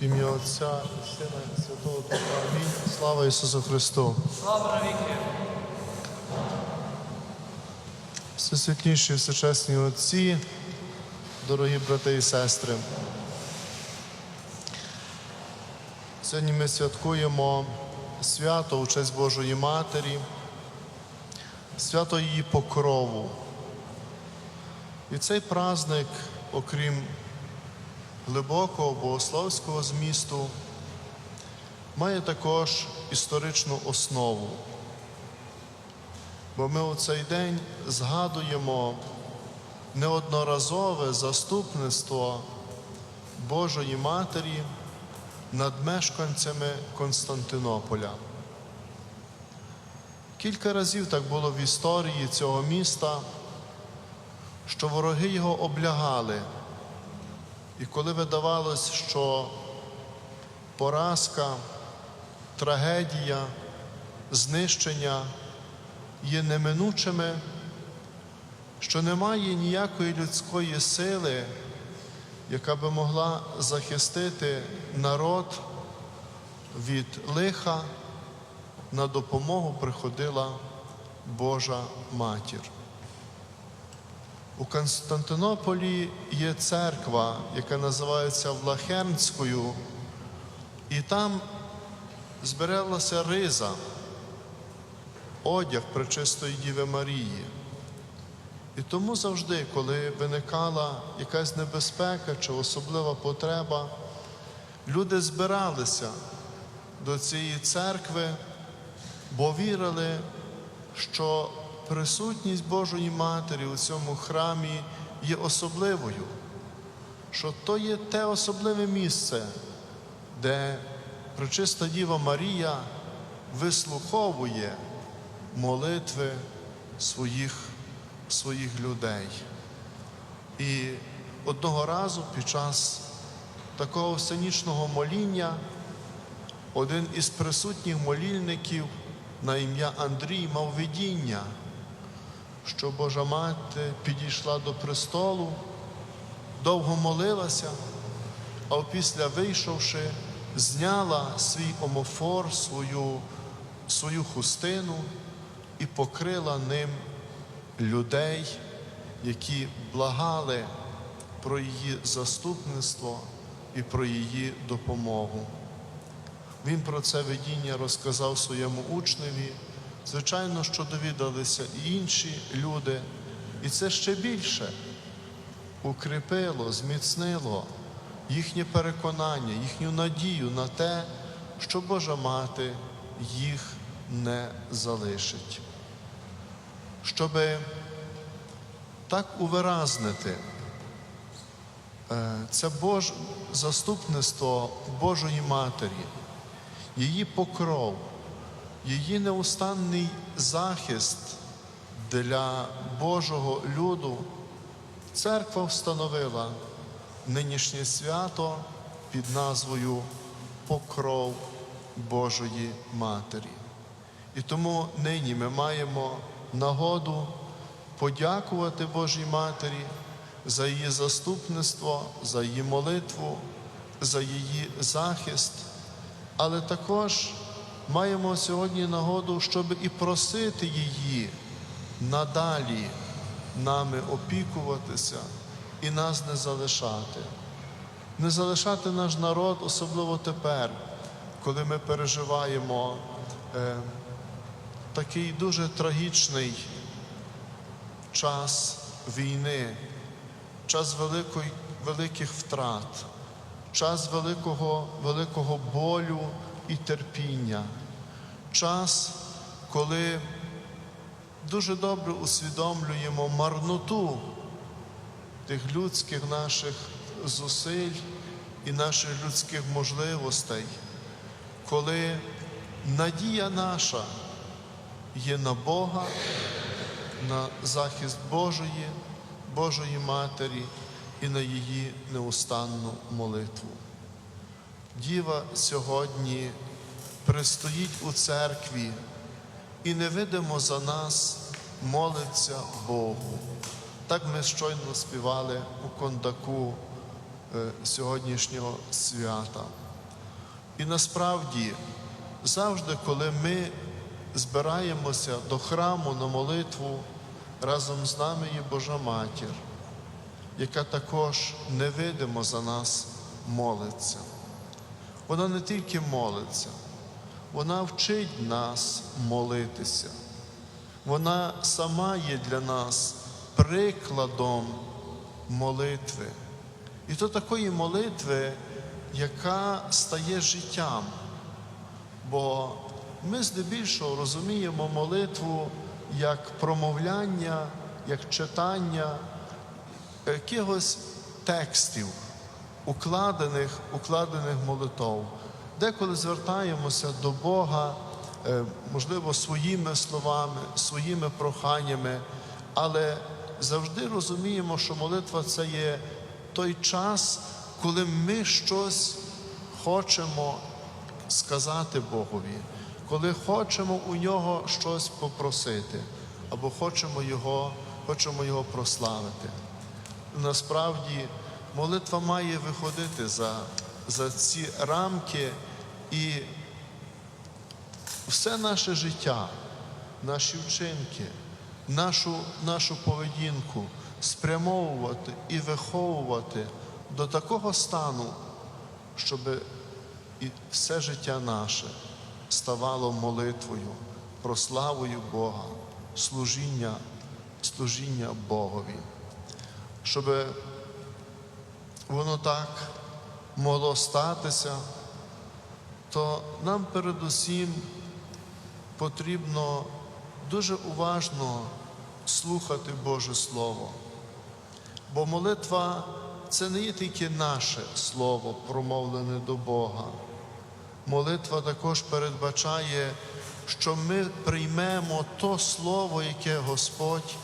Ім'я Отця і Сина і Святого Духа. Амінь. Слава Ісусу Христу! Слава навіки! Всесвятніші, всечесні отці, дорогі брати і сестри. Сьогодні ми святкуємо свято у честь Божої Матері, свято її покрову. І цей праздник, окрім глибокого богословського змісту, має також історичну основу. Бо ми у цей день згадуємо неодноразове заступництво Божої Матері над мешканцями Константинополя. Кілька разів так було в історії цього міста, що вороги його облягали. І коли видавалось, що поразка, трагедія, знищення є неминучими, що немає ніякої людської сили, яка би могла захистити народ від лиха, на допомогу приходила Божа Матір. У Константинополі є церква, яка називається Влахернською, і там збиралася риза одяг Пречистої Діви Марії. І тому завжди, коли виникала якась небезпека чи особлива потреба, люди збиралися до цієї церкви, бо вірили, що присутність Божої Матері у цьому храмі є особливою, що то є те особливе місце, де Пречиста Діва Марія вислуховує молитви своїх, своїх людей. І одного разу під час такого сценічного моління один із присутніх молільників на ім'я Андрій мав видіння, що Божа Мати підійшла до престолу, довго молилася, а після вийшовши, зняла свій омофор, свою, свою хустину і покрила ним людей, які благали про її заступництво і про її допомогу. Він про це видіння розказав своєму учневі. Звичайно, що довідалися і інші люди, і це ще більше укріпило, зміцнило їхнє переконання, їхню надію на те, що Божа Мати їх не залишить. Щоб так увиразнити е, це Бож... заступництво Божої Матері, її покров, її неустанний захист для Божого люду, церква встановила нинішнє свято під назвою Покров Божої Матері. І тому нині ми маємо нагоду подякувати Божій Матері за її заступництво, за її молитву, за її захист, але також маємо сьогодні нагоду, щоб і просити її надалі нами опікуватися і нас не залишати. Не залишати наш народ, особливо тепер, коли ми переживаємо е, такий дуже трагічний час війни, час великої, великих втрат, час великого, великого болю і терпіння, час, коли дуже добре усвідомлюємо марноту тих людських наших зусиль і наших людських можливостей, коли надія наша є на Бога, на захист Божої, Божої Матері і на її неустанну молитву. Діва сьогодні пристоїть у церкві і невидимо за нас молиться Богу. Так ми щойно співали у кондаку е, сьогоднішнього свята. І насправді, завжди, коли ми збираємося до храму на молитву, разом з нами є Божа Матір, яка також невидимо за нас молиться. Вона не тільки молиться, вона вчить нас молитися. Вона сама є для нас прикладом молитви. І то такої молитви, яка стає життям. Бо ми здебільшого розуміємо молитву як промовляння, як читання якихось текстів, укладених, укладених молитов. Деколи звертаємося до Бога, е, можливо, своїми словами, своїми проханнями, але завжди розуміємо, що молитва це є той час, коли ми щось хочемо сказати Богові, коли хочемо у нього щось попросити, або хочемо Його, хочемо Його прославити. Насправді молитва має виходити за, за ці рамки і все наше життя, наші вчинки, нашу, нашу поведінку спрямовувати і виховувати до такого стану, щоб і все життя наше ставало молитвою, прославою Бога, служіння, служіння Богові, щоб воно так могло статися, то нам передусім потрібно дуже уважно слухати Боже Слово. Бо молитва це не є тільки наше слово, промовлене до Бога. Молитва також передбачає, що ми приймемо то слово, яке Господь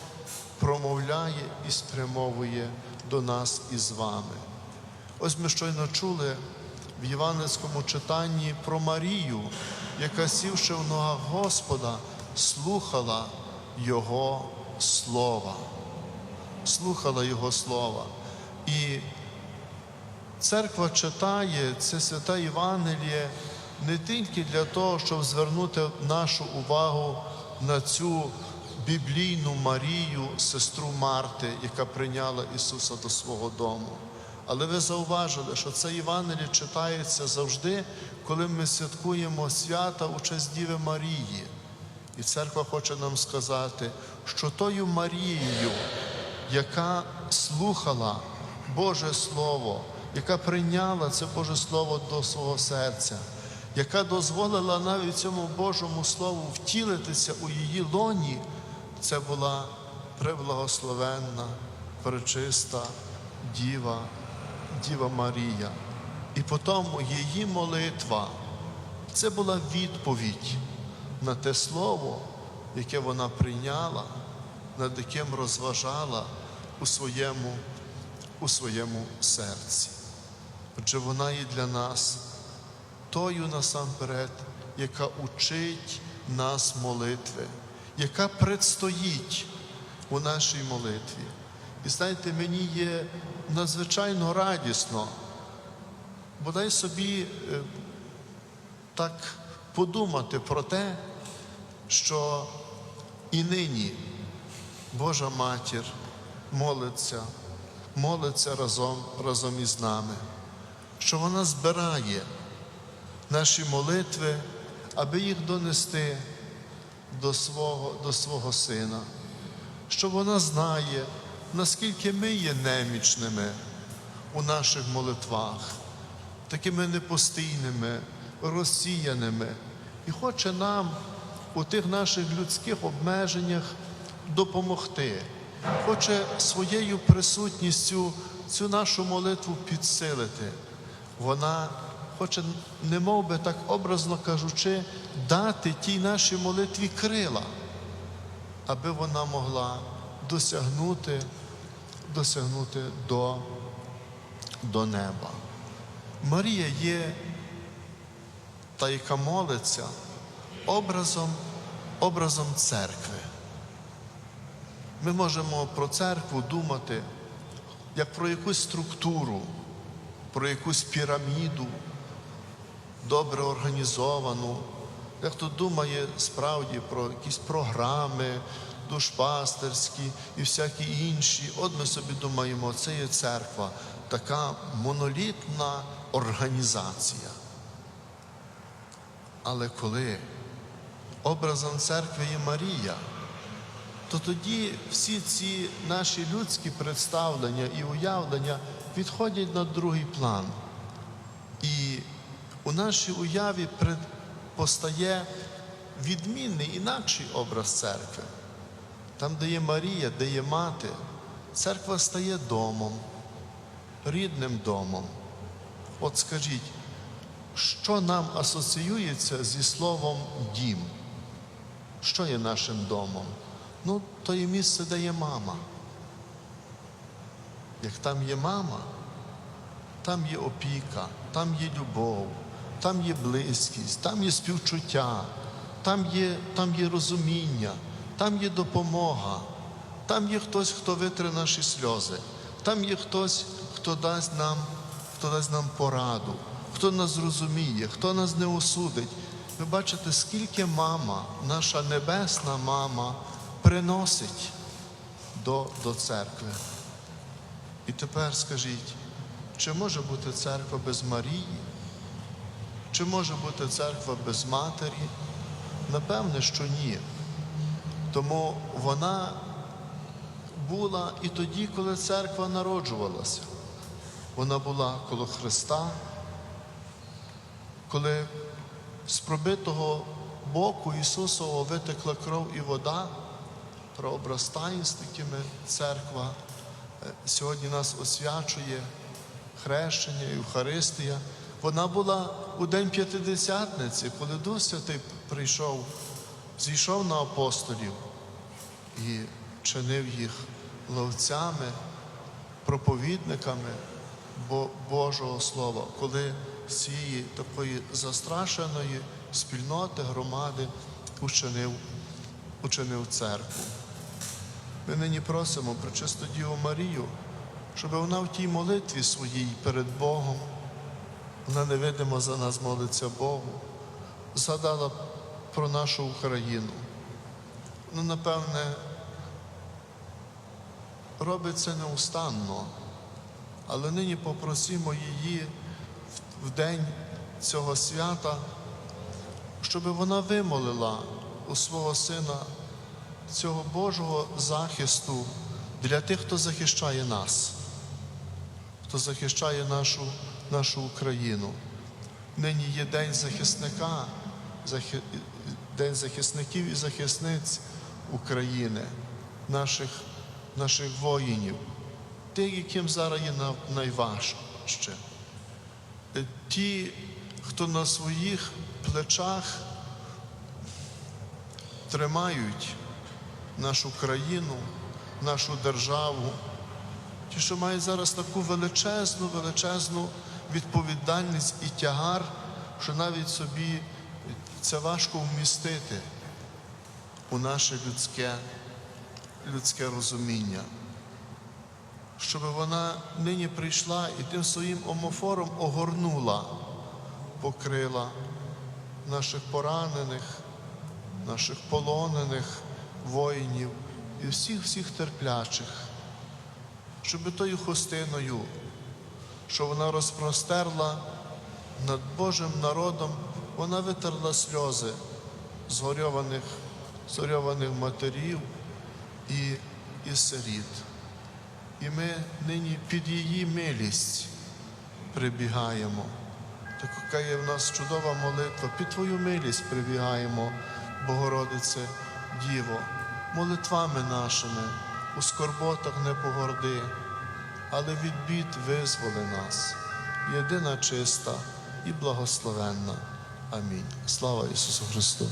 промовляє і спрямовує до нас і з вами. Ось ми щойно чули в Євангельському читанні про Марію, яка сівши в ногах Господа, слухала Його слова. Слухала Його слова. І церква читає це святе Євангеліє не тільки для того, щоб звернути нашу увагу на цю біблійну Марію, сестру Марти, яка прийняла Ісуса до свого дому. Але ви зауважили, що це Євангеліє читається завжди, коли ми святкуємо свята у честь Діви Марії. І церква хоче нам сказати, що тою Марією, яка слухала Боже Слово, яка прийняла це Боже Слово до свого серця, яка дозволила навіть цьому Божому Слову втілитися у її лоні, це була преблагословенна, пречиста Діва, Діва Марія. І потім її молитва це була відповідь на те слово, яке вона прийняла, над яким розважала у своєму, у своєму серці. Отже, вона є для нас тою насамперед, яка учить нас молитви, яка предстоїть у нашій молитві. І знаєте, мені є надзвичайно радісно, бодай собі е, так подумати про те, що і нині Божа Матір молиться, молиться разом, разом із нами, що вона збирає наші молитви, аби їх донести до свого, до свого сина, що вона знає, наскільки ми є немічними у наших молитвах, такими непостійними, розсіяними, і хоче нам у тих наших людських обмеженнях допомогти, хоче своєю присутністю цю нашу молитву підсилити. Вона хоче, не мов би так образно кажучи, дати тій нашій молитві крила, аби вона могла досягнути, досягнути до, до неба. Марія є та, яка молиться образом, образом церкви. Ми можемо про церкву думати як про якусь структуру, про якусь піраміду, добре організовану. Дехто думає справді про якісь програми душпастерські і всякі інші. От ми собі думаємо, це є церква, така монолітна організація. Але коли образом церкви є Марія, то тоді всі ці наші людські представлення і уявлення відходять на другий план. І у нашій уяві постає відмінний інакший образ церкви. Там, де є Марія, де є мати, церква стає домом, рідним домом. От скажіть, що нам асоціюється зі словом дім? Що є нашим домом? Ну, то є місце, де є мама. Як там є мама, там є опіка, там є любов, там є близькість, там є співчуття, там є, там є розуміння, там є допомога, там є хтось, хто витре наші сльози, там є хтось, хто дасть нам, хто дасть нам пораду, хто нас зрозуміє, хто нас не осудить. Ви бачите, скільки мама, наша небесна мама, приносить до, до церкви. І тепер скажіть, чи може бути церква без Марії? Чи може бути церква без матері? Напевне, що ні. Тому вона була і тоді, коли церква народжувалася. Вона була коло Христа, коли з пробитого боку Ісусового витекла кров і вода, прообраз таїнств, якими церква е, сьогодні нас освячує, хрещення, Євхаристія. Вона була у День П'ятидесятниці, коли Дух Святий прийшов, зійшов на апостолів і чинив їх ловцями, проповідниками Божого Слова, коли з цієї такої застрашеної спільноти, громади учинив, учинив церкву. Ми нині просимо про чисту Діву Марію, щоб вона в тій молитві своїй перед Богом, вона невидимо за нас молиться Богу, згадала про нашу Україну. Ну, напевне, робить це неустанно, але нині попросимо її в- день цього свята, щоб вона вимолила у свого сина цього Божого захисту для тих, хто захищає нас, хто захищає нашу, нашу Україну. Нині є День захисника, захи- День захисників і захисниць України, наших, наших воїнів, тих, яким зараз є на- найважче. Е, Ті, хто на своїх плечах тримають нашу країну, нашу державу, ті, що мають зараз таку величезну, величезну відповідальність і тягар, що навіть собі це важко вмістити у наше людське, людське розуміння. Щоб вона нині прийшла і тим своїм омофором огорнула, покрила наших поранених, наших полонених воїнів і всіх всіх терплячих, щоб тою хустиною, що вона розпростерла над Божим народом, вона витерла сльози згорьованих, згорьованих матерів і, і сиріт. І ми нині під її милість прибігаємо. Така є в нас чудова молитва. Під Твою милість прибігаємо, Богородице Діво, молитвами нашими, у скорботах не погорди, але від бід визволи нас, єдина чиста і благословенна. Амінь. Слава Ісусу Христу!